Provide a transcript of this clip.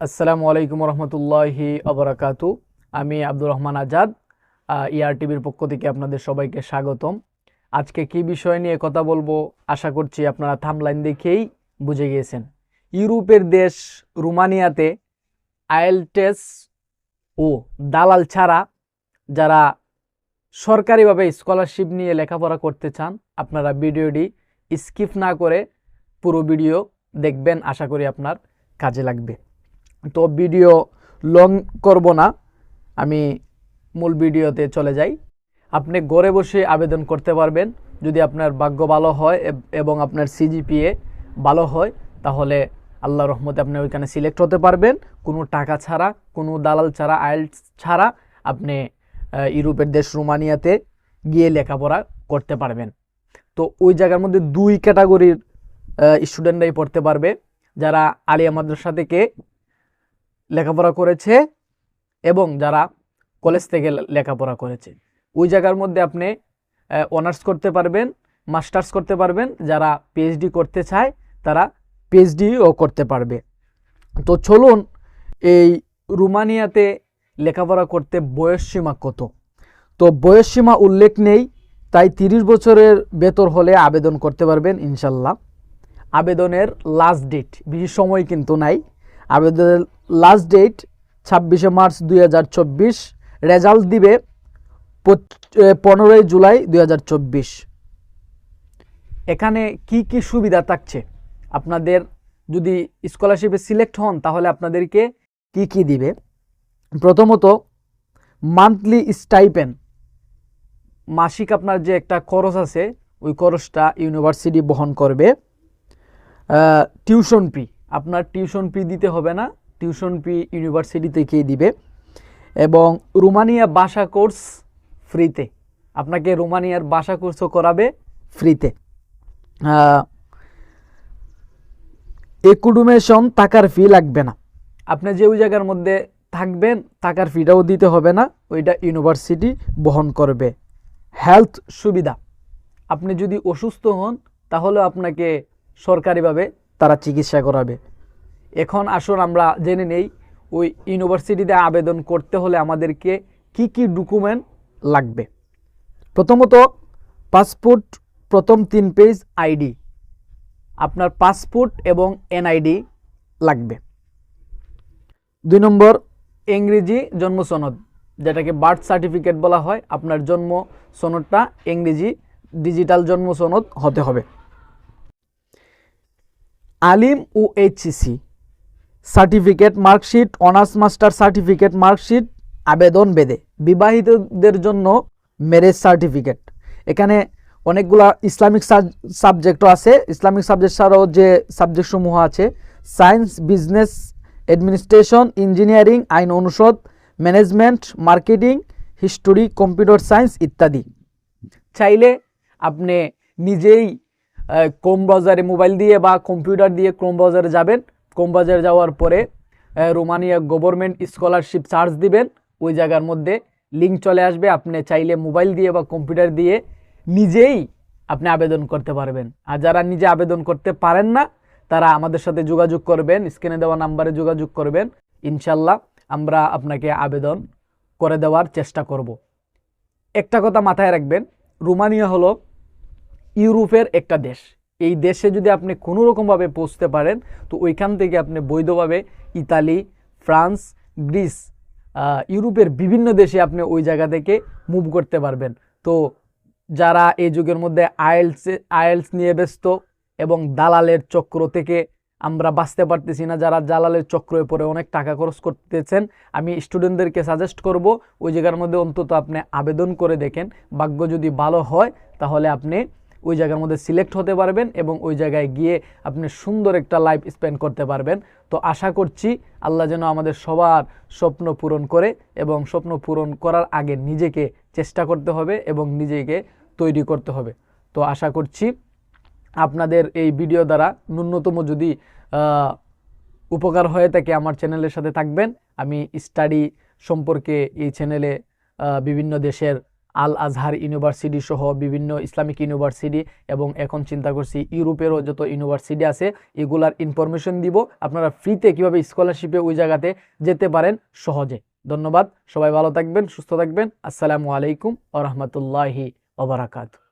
আসসালামু আলাইকুম রহমতুল্লাহি আবরাকাতু। আমি আব্দুর রহমান আজাদ টিভির পক্ষ থেকে আপনাদের সবাইকে স্বাগতম। আজকে কি বিষয় নিয়ে কথা বলব, আশা করছি আপনারা থামলাইন দেখেই বুঝে গিয়েছেন। ইউরোপের দেশ রুমানিয়াতে আইএলটেস ও দালাল ছাড়া যারা সরকারিভাবে স্কলারশিপ নিয়ে লেখাপড়া করতে চান, আপনারা ভিডিওটি স্কিপ না করে পুরো ভিডিও দেখবেন, আশা করি আপনার কাজে লাগবে। তো ভিডিও লং করব না। আমি মূল ভিডিওতে চলে যাই। আপনি ঘরে বসে আবেদন করতে পারবেন। যদি আপনার ভাগ্য ভালো হয় এবং আপনার সিজিপিএ ভালো হয়, তাহলে আল্লাহ রহমতে আপনি ওইখানে সিলেক্ট হতে পারবেন। কোনো টাকা ছাড়া, কোনো দালাল ছাড়া আইএলস ছাড়া আপনি ইউরোপের দেশ রোমানিয়াতে গিয়ে লেখাপড়া করতে পারবেন। তো ওই জায়গার মধ্যে দুই ক্যাটাগরির স্টুডেন্টরাই পড়তে পারবে। যারা আলিয়া মাদ্রাসা থেকে লেখাপড়া করেছে এবং যারা কলেজ থেকে লেখাপড়া করেছে। ওই জায়গার মধ্যে আপনি অনার্স করতে পারবেন মাস্টার্স করতে পারবেন, যারা পিএইচডি করতে চায়, তারা পিএইচডিও করতে পারবে। তো চলুন, এই রুমানিয়াতে লেখাপড়া করতে বয়সসীমা কত? তো বয়সসীমা উল্লেখ নেই, তাই তিরিশ বছরের ভেতর হলে আবেদন করতে পারবেন, ইনশাল্লাহ। আবেদনের লাস্ট ডেট বেশি সময় কিন্তু নাই। আবেদনের লাস্ট ডেট ছাব্বিশে মার্চ দুই হাজার চব্বিশ। রেজাল্ট দিবে পনেরোই জুলাই দুই হাজার চব্বিশ। এখানে কি কি সুবিধা থাকছে? আপনাদের যদি স্কলারশিপে সিলেক্ট হন, তাহলে আপনাদেরকে কি কি দিবে? প্রথমত মান্থলি স্টাইপেন মাসিক আপনার যে একটা খরচ আছে, ওই খরচটা ইউনিভার্সিটি বহন করবে। টিউশন ফি আপনার টিউশন ফি দিতে হবে না, টিউশন ফি ইউনিভার্সিটি থেকেই দিবে। এবং রোমানিয়া ভাষা কোর্স ফ্রিতে আপনাকে রোমানিয়ার ভাষা কোর্সও করাবে ফ্রিতে একুডুমেশন টাকার ফি লাগবে না। আপনি যে ওই জায়গার মধ্যে থাকবেন, টাকার ফিটাও দিতে হবে না, ওইটা ইউনিভার্সিটি বহন করবে। হেলথ সুবিধা, আপনি যদি অসুস্থ হন, তাহলে আপনাকে সরকারিভাবে তারা চিকিৎসা করাবে। এখন আসুন আমরা জেনে নেই, ওই ইউনিভার্সিটিতে আবেদন করতে হলে আমাদেরকে কি কি ডকুমেন্ট লাগবে। প্রথমত, পাসপোর্ট, প্রথম তিন পেজ আইডি। আপনার পাসপোর্ট এবং এনআইডি লাগবে। দুই নম্বর, ইংরেজি জন্ম সনদ, যেটাকে বার্থ সার্টিফিকেট বলা হয়। আপনার জন্ম সনদটা ইংরেজি ডিজিটাল জন্ম সনদ হতে হবে। আলিম ও HSC certificate, marksheet, honours master certificate, marksheet, আবেদন বেদে। বিবাহিতদের জন্য ম্যারেজ সার্টিফিকেট এখানে অনেকগুলা ইসলামিক সাবজেক্টও আছে। ইসলামিক সাবজেক্ট ছাড়াও যে সাবজেক্টসমূহ আছে সায়েন্স বিজনেস অ্যাডমিনিস্ট্রেশন ইঞ্জিনিয়ারিং আইন অনুষদ management marketing history computer science ইত্যাদি। চাইলে আপনি নিজেই ক্রোম ব্রাউজারে মোবাইল দিয়ে বা কম্পিউটার দিয়ে ক্রোম ব্রাউজারে যাবেন ক্রোম ব্রাউজারে যাওয়ার পরে রোমানিয়া গভর্নমেন্ট স্কলারশিপ চার্জ দিবেন, ওই জায়গার মধ্যে লিঙ্ক চলে আসবে, আপনি চাইলে মোবাইল দিয়ে বা কম্পিউটার দিয়ে নিজেই আপনি আবেদন করতে পারবেন। আর যারা নিজে আবেদন করতে পারেন না, তারা আমাদের সাথে যোগাযোগ করবেন স্ক্রিনে দেওয়া নাম্বারে যোগাযোগ করবেন। ইনশাল্লাহ আমরা আপনাকে আবেদন করে দেওয়ার চেষ্টা করব। একটা কথা মাথায় রাখবেন রোমানিয়া হলো ইউরোপের একটা দেশ। এই দেশে যদি আপনি কোনো রকমভাবে পৌঁছতে পারেন, তো ওইখান থেকে আপনি বৈধভাবে ইতালি, ফ্রান্স, গ্রিস ইউরোপের বিভিন্ন দেশে আপনি ওই জায়গা থেকে মুভ করতে পারবেন। তো যারা এই যুগের মধ্যে আয়েলস আয়েলস নিয়ে ব্যস্ত এবং দালালের চক্র থেকে আমরা বাঁচতে পারতেছি না, যারা দালালের চক্রে পরে অনেক টাকা খরচ করতেছেন, আমি স্টুডেন্টদেরকে সাজেস্ট করব, ওই জায়গার মধ্যে অন্তত আপনি আবেদন করে দেখেন। ভাগ্য যদি ভালো হয়, তাহলে আপনি ওই জায়গার মধ্যে সিলেক্ট হতে পারবেন এবং ওই জায়গায় গিয়ে আপনি সুন্দর একটা লাইফ স্পেন্ড করতে পারবেন। তো আশা করছি আল্লাহ যেন আমাদের সবার স্বপ্ন পূরণ করে এবং স্বপ্ন পূরণ করার আগে নিজেকে চেষ্টা করতে হবে এবং নিজেকে তৈরি করতে হবে। তো আশা করছি আপনাদের এই ভিডিও দ্বারা ন্যূনতম যদি উপকার হয়ে থাকে আমার চ্যানেলের সাথে থাকবেন। আমি স্টাডি সম্পর্কে এই চ্যানেলে বিভিন্ন দেশের আল আজহার ইউনিভার্সিটি সহ বিভিন্ন ইসলামিক ইউনিভার্সিটি এবং এখন চিন্তা করছি ইউরোপেরও যত ইউনিভার্সিটি আছে, এগুলার ইনফরমেশন দিব। আপনারা ফ্রিতে কীভাবে স্কলারশিপে ওই জায়গাতে যেতে পারেন? সহজে। ধন্যবাদ। সবাই ভালো থাকবেন, সুস্থ থাকবেন। আসসালামু আলাইকুম আ রহমতুল্লাহি ওবরাকাতু